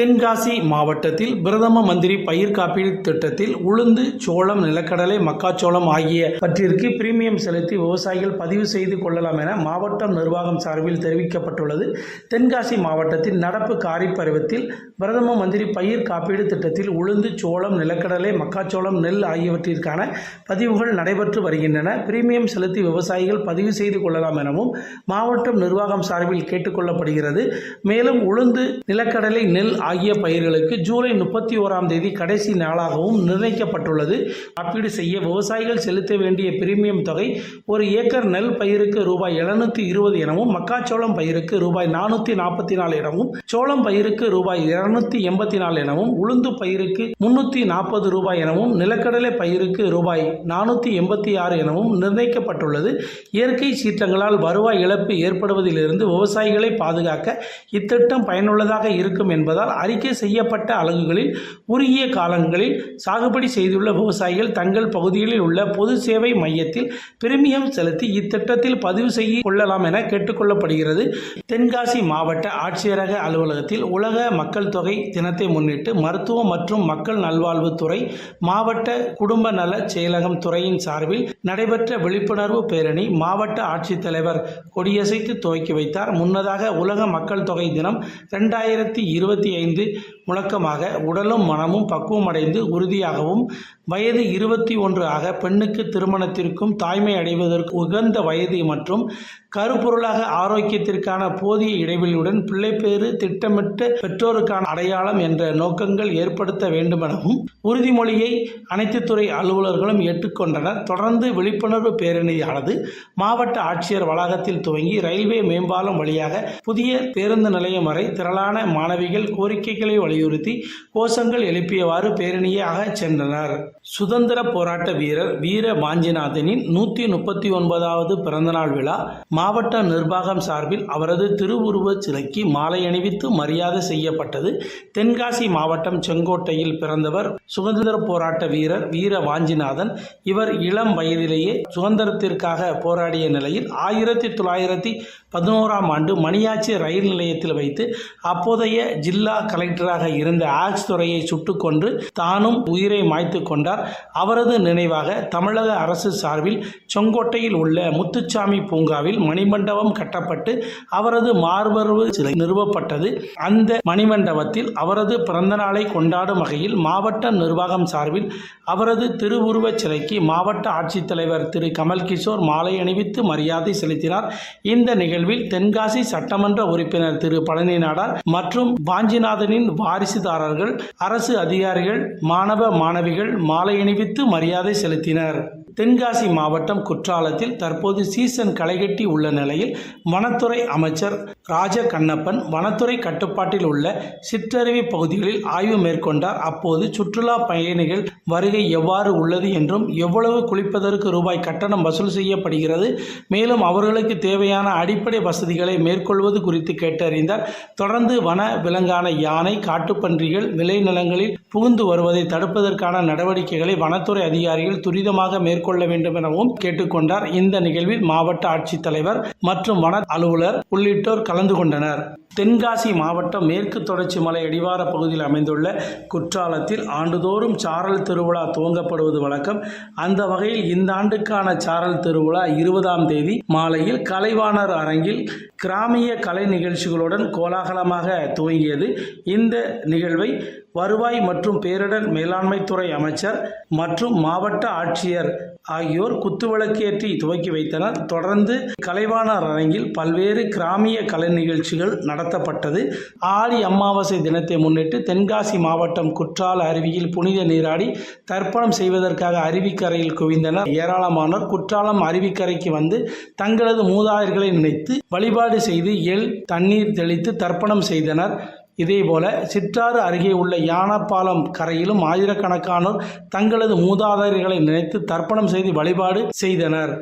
தென்காசி மாவட்டத்தில் பிரதம மந்திரி பயிர் காப்பீடு திட்டத்தில் உளுந்து சோளம் நிலக்கடலை மக்காச்சோளம் ஆகியவற்றிற்கு பிரீமியம் செலுத்தி விவசாயிகள் பதிவு செய்து கொள்ளலாம் என மாவட்டம் நிர்வாகம் சார்பில் தெரிவிக்கப்பட்டுள்ளது. தென்காசி மாவட்டத்தின் நடப்பு காரிப் பருவத்தில் பிரதம மந்திரி பயிர் காப்பீடு திட்டத்தில் உளுந்து சோளம் நிலக்கடலை மக்காச்சோளம் நெல் ஆகியவற்றிற்கான பதிவுகள் நடைபெற்று வருகின்றன. பிரீமியம் செலுத்தி விவசாயிகள் பதிவு செய்து கொள்ளலாம் எனவும் மாவட்டம் நிர்வாகம் சார்பில் கேட்டுக்கொள்ளப்படுகிறது மேலும் உளுந்து நிலக்கடலை நெல் ஆகிய பயிர்களுக்கு ஜூலை முப்பத்தி ஓராம் தேதி கடைசி நாளாகவும் நிர்ணயிக்கப்பட்டுள்ளது. காப்பீடு செய்ய விவசாயிகள் செலுத்த வேண்டிய பிரீமியம் தொகை ஒரு ஏக்கர் நெல் பயிருக்கு ரூபாய் எழுநூத்தி இருபது எனவும் மக்காச்சோளம் பயிருக்கு ரூபாய் நானூத்தி நாற்பத்தி நாலு எனவும் சோளம் பயிருக்கு ரூபாய் இருநூத்தி எண்பத்தி நாலு எனவும் உளுந்து பயிருக்கு முன்னூத்தி நாற்பது ரூபாய் எனவும் நிலக்கடலை பயிருக்கு ரூபாய் நானூத்தி எண்பத்தி ஆறு எனவும் நிர்ணயிக்கப்பட்டுள்ளது. இயற்கை சீற்றங்களால் வருவாய் இழப்பு ஏற்படுவதிலிருந்து விவசாயிகளை பாதுகாக்க இத்திட்டம் பயனுள்ளதாக இருக்கும் என்பதால் அறிக்கை செய்யப்பட்ட அலகுகளில் உரிய காலங்களில் சாகுபடி செய்துள்ள விவசாயிகள் தங்கள் பகுதிகளில் உள்ள பொது சேவை மையத்தில் பிரீமியம் செலுத்தி இத்திட்டத்தில் பதிவு செய்து கொள்ளலாம் என கேட்டுக்கொள்ளப்படுகிறது. தென்காசி மாவட்ட ஆட்சியரக அலுவலகத்தில் உலக மக்கள் தொகை தினத்தை முன்னிட்டு மருத்துவம் மற்றும் மக்கள் நல்வாழ்வுத்துறை மாவட்ட குடும்ப நல செயலகம் துறையின் சார்பில் நடைபெற்ற விழிப்புணர்வு பேரணி மாவட்ட ஆட்சித்தலைவர் கொடியசைத்து துவக்கி வைத்தார். முன்னதாக உலக மக்கள் தொகை தினம் ரெண்டாயிரத்தி இருபத்தி ஐந்து முழக்கமாக உடலும் மனமும் பக்குவமடைந்து உறுதியாகவும் வயது இருபத்தி ஒன்று ஆக பெண்ணுக்கு திருமணத்திற்கும் தாய்மை அடைவதற்கு உகந்த வயது மற்றும் கருப்பொருளாக ஆரோக்கியத்திற்கான போதிய இடைவெளியுடன் பிள்ளைப்பேறு திட்டமிட்ட பெற்றோருக்கான அடையாளம் என்ற நோக்கங்கள் ஏற்படுத்த வேண்டுமெனவும் உறுதிமொழியை அனைத்து துறை அலுவலர்களும் ஏற்றுக்கொண்டனர். தொடர்ந்து விழிப்புணர்வு பேரணியானது மாவட்ட ஆட்சியர் வளாகத்தில் துவங்கி ரயில்வே மேம்பாலம் வழியாக புதிய பேருந்து நிலையம் வரை திரளான மாணவிகள் கோரிக்கைகளை வலியுறுத்தி கோஷங்கள் எழுப்பியவாறு பேரணியாக சென்றனர். சுதந்திர போராட்ட வீரர் வீர வாஞ்சிநாதனின் நூற்றி முப்பத்தி ஒன்பதாவது பிறந்தநாள் விழா மாவட்ட நிர்வாகம் சார்பில் அவரது திருவுருவச் சிலைக்கு மாலை அணிவித்து மரியாதை செய்யப்பட்டது. தென்காசி மாவட்டம் செங்கோட்டையில் பிறந்தவர் சுதந்திர போராட்ட வீரர் வீர வாஞ்சிநாதன் இவர் இளம் வயதிலேயே சுதந்திரத்திற்காக போராடிய நிலையில் ஆயிரத்தி தொள்ளாயிரத்தி பதினோராம் ஆண்டு மணியாச்சி ரயில் நிலையத்தில் வைத்து அப்போதைய ஜில்லா கலெக்டராக இருந்த ஆக்ஸ் துறையை சுட்டுக்கொன்று தானும் உயிரை மாய்த்து கொண்டார். அவரது நினைவாக தமிழக அரசு சார்பில் செங்கோட்டையில் உள்ள முத்துச்சாமி பூங்காவில் மணிமண்டபம் கட்டப்பட்டு அவரது மார்பர்வு சிலை நிறுவப்பட்டது. அந்த மணிமண்டபத்தில் அவரது பிறந்தநாளை கொண்டாடும் வகையில் மாவட்ட நிர்வாகம் சார்பில் அவரது திருவுருவச் சிலைக்கு மாவட்ட ஆட்சித்தலைவர் திரு. கமல் கிஷோர் மாலை அணிவித்து மரியாதை செலுத்தினார். இந்த நிகழ்வில் தென்காசி சட்டமன்ற உறுப்பினர் திரு. பழனி நாடார் மற்றும் வாஞ்சிநாதனின் வாரிசுதாரர்கள் அரசு அதிகாரிகள் மாணவ மாணவிகள் மாலை அணிவித்து மரியாதை செலுத்தினர். தென்காசி மாவட்டம் குற்றாலத்தில் தற்போது சீசன் களைகட்டி உள்ள நிலையில் வனத்துறை அமைச்சர் ராஜ கண்ணப்பன் வனத்துறை கட்டுப்பாட்டில் உள்ள சிற்றருவி பகுதிகளில் ஆய்வு மேற்கொண்டார். அப்போது சுற்றுலா பயணிகள் வருகை எவ்வாறு உள்ளது என்றும் எவ்வளவு குளிப்பதற்கு ரூபாய் கட்டணம் வசூல் செய்யப்படுகிறது மேலும் அவர்களுக்கு தேவையான அடிப்படை வசதிகளை மேற்கொள்வது குறித்து கேட்டறிந்தார். தொடர்ந்து வன விலங்கான யானை காட்டுப்பன்றிகள் விளைநிலங்களில் புகுந்து வருவதை தடுப்பதற்கான நடவடிக்கைகளை வனத்துறை அதிகாரிகள் துரிதமாக மேற்கொள்ள வேண்டும் எனவும் கேட்டுக்கொண்டார். இந்த நிகழ்வில் மாவட்ட ஆட்சித்தலைவர் மற்றும் வன அலுவலர் உள்ளிட்டோர் கலந்து கொண்டனர். தென்காசி மாவட்டம் மேற்கு தொடர்ச்சி மலை அடிவார பகுதியில் அமைந்துள்ள குற்றாலத்தில் ஆண்டுதோறும் சாரல் திருவிழா துவங்கப்படுவது வழக்கம். அந்த வகையில் இந்த ஆண்டுக்கான சாரல் திருவிழா இருபதாம் தேதி மாலையில் கலைவாணர் அரங்கில் கிராமிய கலை நிகழ்ச்சிகளுடன் கோலாகலமாக துவங்கியது. இந்த நிகழ்வை வருவாய் மற்றும் பேரிடர் மேலாண்மைத்துறை அமைச்சர் மற்றும் மாவட்ட ஆட்சியர் ஆகியோர் குத்துவிளக்கேற்றி துவக்கி வைத்தனர். தொடர்ந்து கலைவாணர் அரங்கில் பல்வேறு கிராமிய கலை நிகழ்ச்சிகள் நடத்தப்பட்டது. ஆடி அமாவாசை தினத்தை முன்னிட்டு தென்காசி மாவட்டம் குற்றால அருவியில் புனித நீராடி தர்ப்பணம் செய்வதற்காக அருவிக்கரையில் குவிந்தனர். ஏராளமானோர் குற்றாலம் அருவிக்கரைக்கு வந்து தங்களது மூதாதையர்களை நினைத்து வழிபாடு செய்து எள் தண்ணீர் தெளித்து தர்ப்பணம் செய்தனர். இதேபோல சிற்றாறு அருகே உள்ள யானப்பாலம் கரையிலும் ஆயிரக்கணக்கானோர் தங்களது மூதாதையர்களை நினைத்து தர்ப்பணம் செய்து வழிபாடு செய்தனர்.